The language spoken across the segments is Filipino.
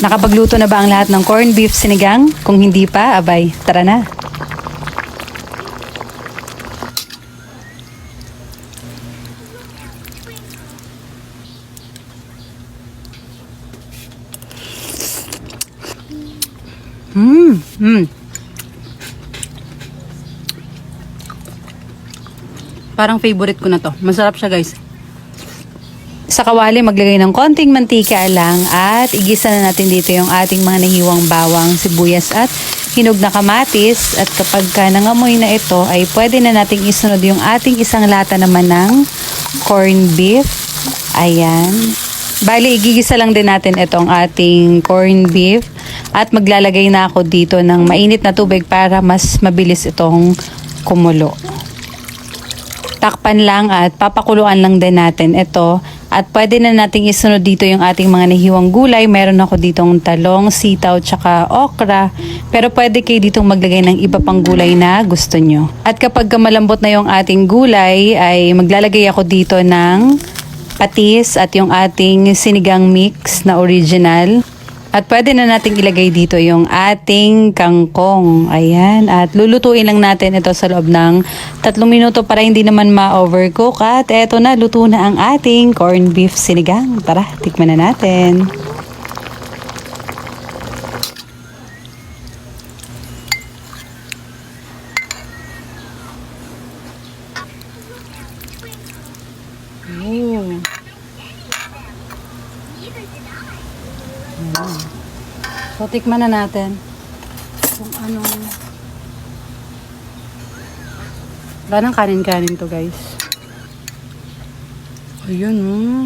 Nakapagluto na ba ang lahat ng corned beef sinigang? Kung hindi pa, abay, tara na. Mmm, mmm. Parang favorite ko na to. Masarap siya guys. Sa kawali, maglagay ng konting mantika lang at igisa na natin dito yung ating mga nahiwang bawang, sibuyas at hinog na kamatis. At kapag ka nangamoy na ito, ay pwede na nating isunod yung ating isang lata naman ng corned beef. Ayan. Bali, igigisa lang din natin itong ating corned beef. At maglalagay na ako dito ng mainit na tubig para mas mabilis itong kumulo takpan lang at papakuluan lang din natin ito. At pwede na nating isunod dito yung ating mga nahiwang gulay. Meron ako ditong talong, sitaw, tsaka okra. Pero pwede kayo ditong maglagay ng iba pang gulay na gusto nyo. At kapag malambot na yung ating gulay, ay maglalagay ako dito ng patis at yung ating sinigang mix na original. At pwede na nating ilagay dito yung ating kangkong. Ayan. At lulutuin lang natin ito sa loob ng tatlong minuto para hindi naman ma-overcook. At eto na, luto na ang ating corned beef sinigang. Tara, tikman na natin. Oh. So, tikman na natin kung anong... Wala nang kanin-kanin to, guys. Ayun, oh.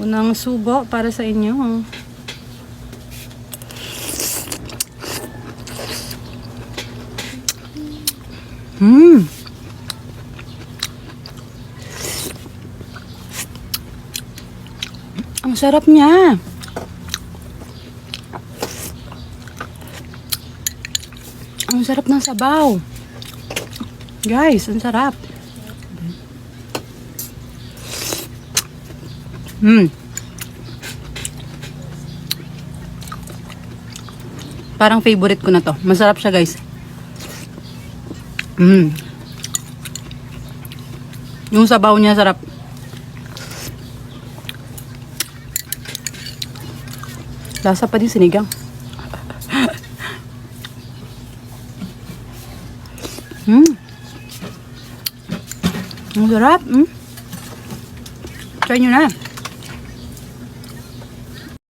Unang subo para sa inyo, oh. Hmm. Ang sarap niya. Ang sarap ng sabaw. Guys, ang sarap. Hmm. Parang favorite ko na to. Masarap siya, guys. Hmm. Yung sabaw niya sarap. Lasa pa din sinigang. Hmm. Ang sarap. Hmm. Try nyo na.